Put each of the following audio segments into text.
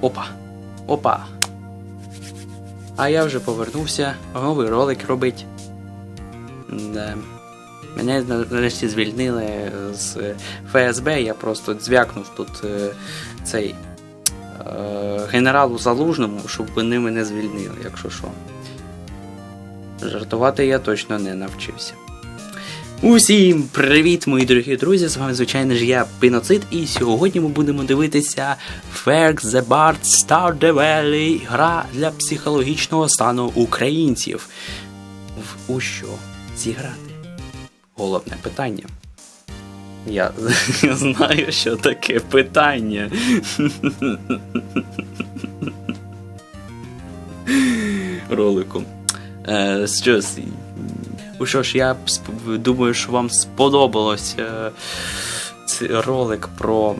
Опа. Опа. А я вже повернувся, новий ролик робить. Да. Мене нарешті звільнили з ФСБ, я просто дзвякнув тут е, цей е, генералу Залужному, щоб вони мене звільнили, якщо що. Жартувати я точно не навчився. Усім привіт, мої дорогі друзі! З вами, звичайно ж, я Піноцид, і сьогодні ми будемо дивитися Ferg the Bard Star the Valley, гра для психологічного стану українців. В у що зіграти? Головне питання. Я, знаю, що таке питання. Ролику. Е, що ж, Ну що ж, я думаю, що вам сподобалось е, цей ролик про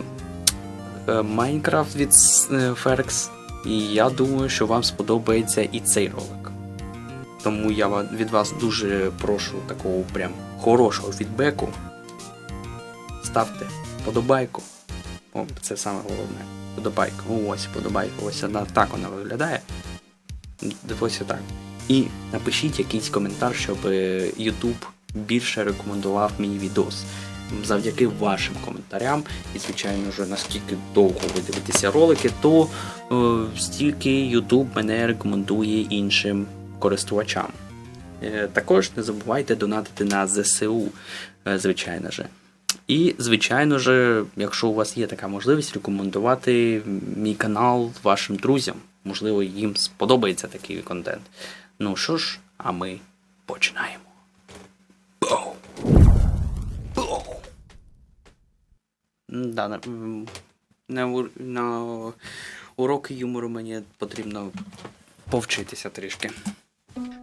е, Майнкрафт від е, Феркс. І я думаю, що вам сподобається і цей ролик. Тому я від вас дуже прошу такого прям хорошого фідбеку. Ставте подобайку. О, це саме головне. Подобайка. О, ось подобайка. Ось вона так вона виглядає. Ось так. І напишіть якийсь коментар, щоб е, YouTube більше рекомендував мій відос. Завдяки вашим коментарям, і, звичайно ж, наскільки довго ви дивитеся ролики, то е, стільки YouTube мене рекомендує іншим користувачам. Е, також не забувайте донатити на ЗСУ, е, звичайно же. І, звичайно ж, якщо у вас є така можливість, рекомендувати мій канал вашим друзям. Можливо, їм сподобається такий контент. Ну що ж, а ми починаємо. Боу. Боу. Да, на, на, на уроки юмору мені потрібно повчитися трішки.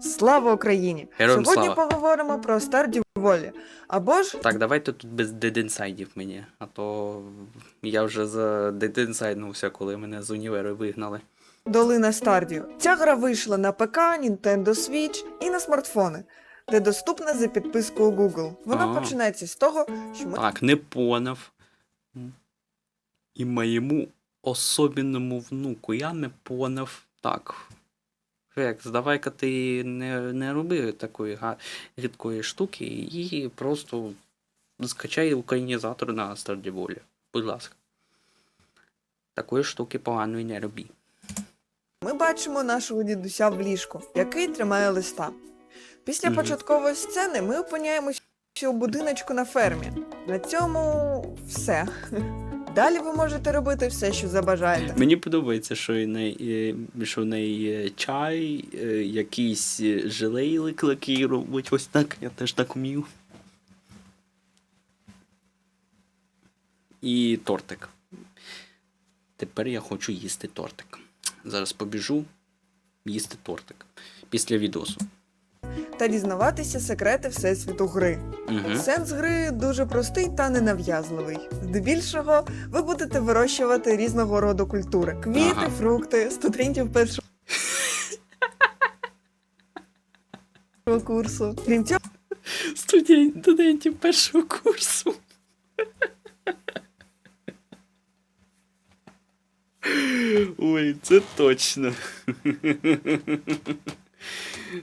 Слава Україні! Героям Сьогодні слава. поговоримо про Стардів волі. Або ж Так, давайте тут без дедінсайдів мені, а то я вже задедінсайднувся, коли мене з універу вигнали. Долина Стардію. Ця гра вийшла на ПК, Nintendo Switch і на смартфони, де доступна за підпискою Google. Вона А. починається з того, що ми Так, не поняв. І моєму особенному внуку я не поняв. Так. Фекс, давай-ка ти не, не роби такої га- рідкої штуки і просто скачай українізатор на Стардіволі. Будь ласка. Такої штуки поганої не роби. Ми бачимо нашого дідуся в ліжку, який тримає листа. Після Мгм. початкової сцени ми опиняємося у будиночку на фермі. На цьому все. Далі ви можете робити все, що забажаєте. Мені подобається, що в неї, що в неї є чай, е, якийсь желейлик, який робить ось так, я теж так вмію. І тортик. Тепер я хочу їсти тортик. Зараз побіжу їсти тортик після відосу. Та дізнаватися секрети всесвіту гри. Угу. Сенс гри дуже простий та ненав'язливий. Здебільшого ви будете вирощувати різного роду культури: квіти, Ага. фрукти, студентів першого курсу. Крім цього, Студент, студентів першого курсу. Це точно.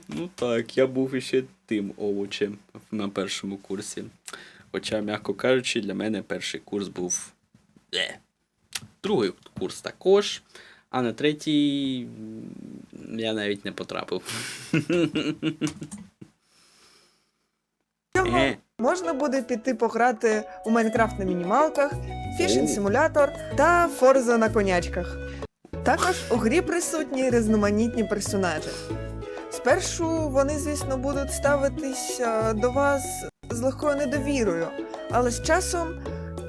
Ну так, я був іще тим овочем на першому курсі. Хоча, м'яко кажучи, для мене перший курс був. Е. Другий курс також, а на третій я навіть не потрапив. Е. можна буде піти пограти у Майнкрафт на мінімалках, фішинг симулятор та Форза на конячках. Також у грі присутні різноманітні персонажі. Спершу вони, звісно, будуть ставитися до вас з легкою недовірою, але з часом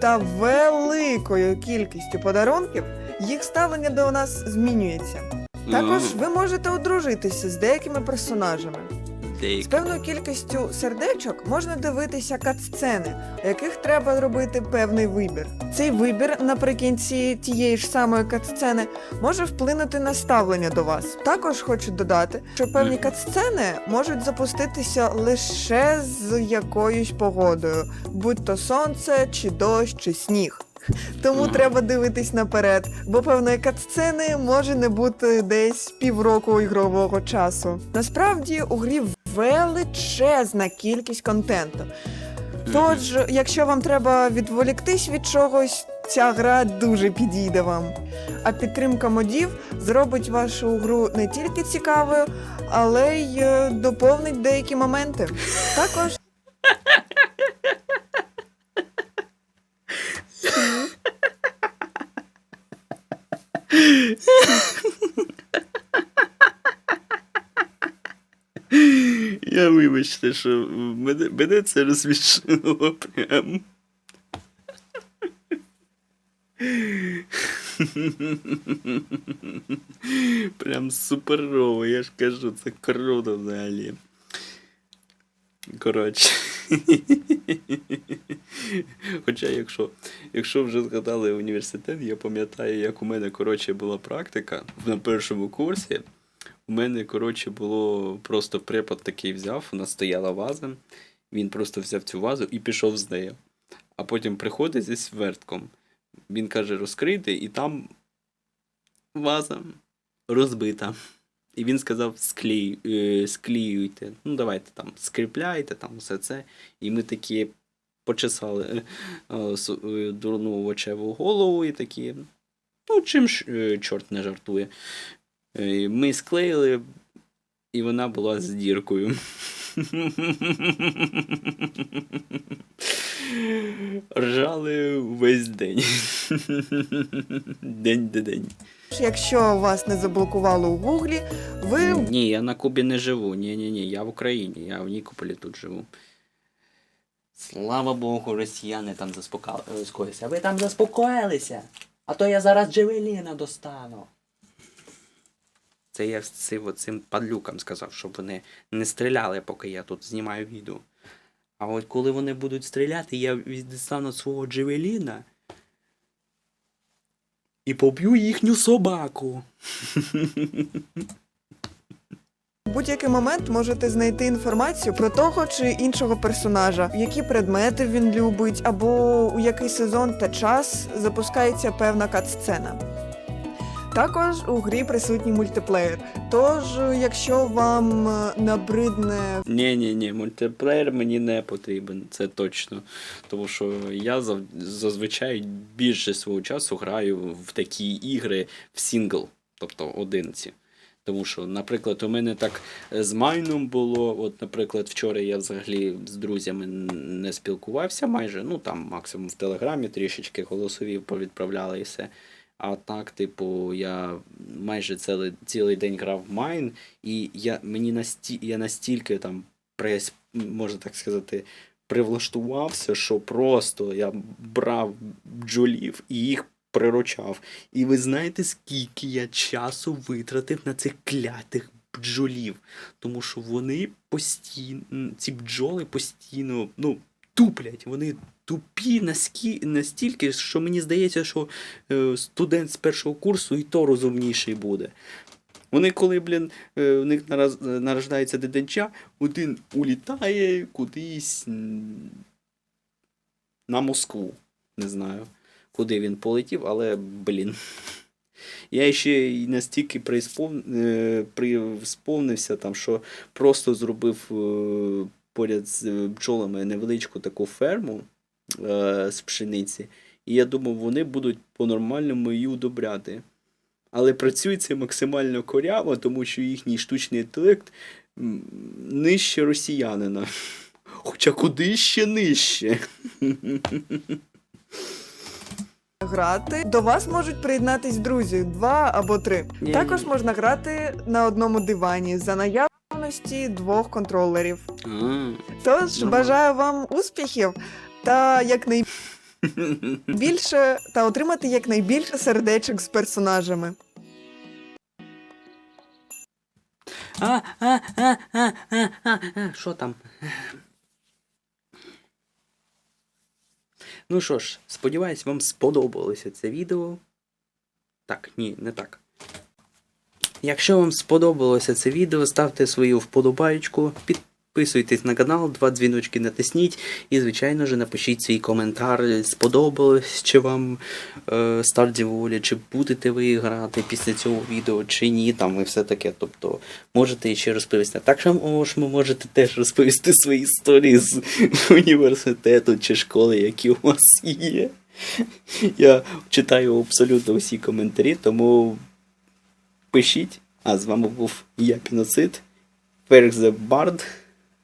та великою кількістю подарунків їх ставлення до нас змінюється. Також ви можете одружитися з деякими персонажами. З певною кількістю сердечок можна дивитися кат-сцени, у яких треба робити певний вибір. Цей вибір наприкінці тієї ж самої кат-сцени може вплинути на ставлення до вас. Також хочу додати, що певні кат-сцени можуть запуститися лише з якоюсь погодою, будь то сонце, чи дощ, чи сніг. Тому треба дивитись наперед, бо певної катсцени може не бути десь півроку ігрового часу. Насправді у грі величезна кількість контенту. Тож, якщо вам треба відволіктись від чогось, ця гра дуже підійде вам. А підтримка модів зробить вашу гру не тільки цікавою, але й е, доповнить деякі моменти. Також вибачте, що мене, мене це розсмішило прям. Прям суперово, я ж кажу, це круто взагалі. Коротше. Хоча, якщо, якщо вже згадали університет, я пам'ятаю, як у мене коротше була практика на першому курсі. У мене, коротше, було просто препод такий взяв, у нас стояла ваза. Він просто взяв цю вазу і пішов з нею. А потім приходить зі свертком. Він каже: розкрийте, і там ваза розбита. І він сказав: склею, е, склеюйте. Ну, давайте там скріпляйте, там все це. І ми такі почесали е, е, дурну овочеву голову і такі. Ну, чим ж чорт не жартує. Е, Ми склеїли, і вона була з діркою. Ржали весь день. День де день. якщо вас не заблокувало у гуглі, ви Ні, я на Кубі не живу. Ні, ні, ні, я в Україні, я в Нікополі тут живу. Слава Богу, росіяни там заспокоїлися. Ви там заспокоїлися. А то я зараз Джевеліна достану. Це я цим, падлюкам сказав, щоб вони не стріляли, поки я тут знімаю відео. А от коли вони будуть стріляти, я дістану свого Джевеліна і поб'ю їхню собаку. в будь-який момент можете знайти інформацію про того чи іншого персонажа, які предмети він любить, або у який сезон та час запускається певна кат-сцена. Також у грі присутній мультиплеєр. Тож, якщо вам е, набридне Ні, ні, ні, мультиплеєр мені не потрібен, це точно. Тому що я зазвичай більше свого часу граю в такі ігри в сингл, тобто одинці. Тому що, наприклад, у мене так е, з Майном було. От, наприклад, вчора я взагалі з друзями не спілкувався майже. Ну там максимум в Телеграмі трішечки голосові повідправляли і все. А так, типу, я майже цілий, цілий день грав в Майн, і я, мені насті, я настільки там прес, можна так сказати, привлаштувався, що просто я брав бджолів і їх приручав. І ви знаєте, скільки я часу витратив на цих клятих бджолів? Тому що вони постійно, ці бджоли постійно, ну, туплять, вони тупі наскі, настільки, що мені здається, що е, студент з першого курсу і то розумніший буде. Вони, коли, блін, е, в них нараз, нарождається дитинча, один улітає кудись на Москву. Не знаю, куди він полетів, але, блін. Я ще й настільки приспов... е, там, що просто зробив е, поряд з е, бджолами невеличку таку ферму е, з пшениці. І я думав, вони будуть по-нормальному її удобряти. Але працює це максимально коряво, тому що їхній штучний інтелект нижче росіянина. Хоча куди ще нижче. грати, до вас можуть приєднатись друзі, два або три. Ні. Також можна грати на одному дивані за наявності двох контролерів. А. Тож Нормально. бажаю вам успіхів та якнайбільше та отримати якнайбільше сердечок з персонажами. а, а, а, а, а, а, а. Що там? Ну що ж, сподіваюсь, вам сподобалося це відео. Так, ні, не так. Якщо вам сподобалося це відео, ставте свою вподобайку, підписуйтесь на канал, два дзвіночки натисніть і, звичайно ж, напишіть свій коментар, сподобалось чи вам е, Stardew Valley, чи будете ви грати після цього відео, чи ні, там і все таке. Тобто можете ще розповісти. Так само ж можете теж розповісти свої історії з університету чи школи, які у вас є. Я читаю абсолютно всі коментарі, тому пишіть. А з вами був я Піноцид, Ферх the Bard.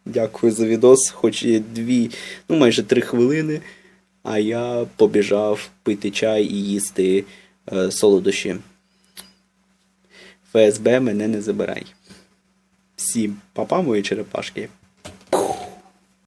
Дякую за відос, хоч є дві, ну майже три хвилини. А я побіжав пити чай і їсти е, солодощі. ФСБ мене не забирай. Всім папа, мої черепашки.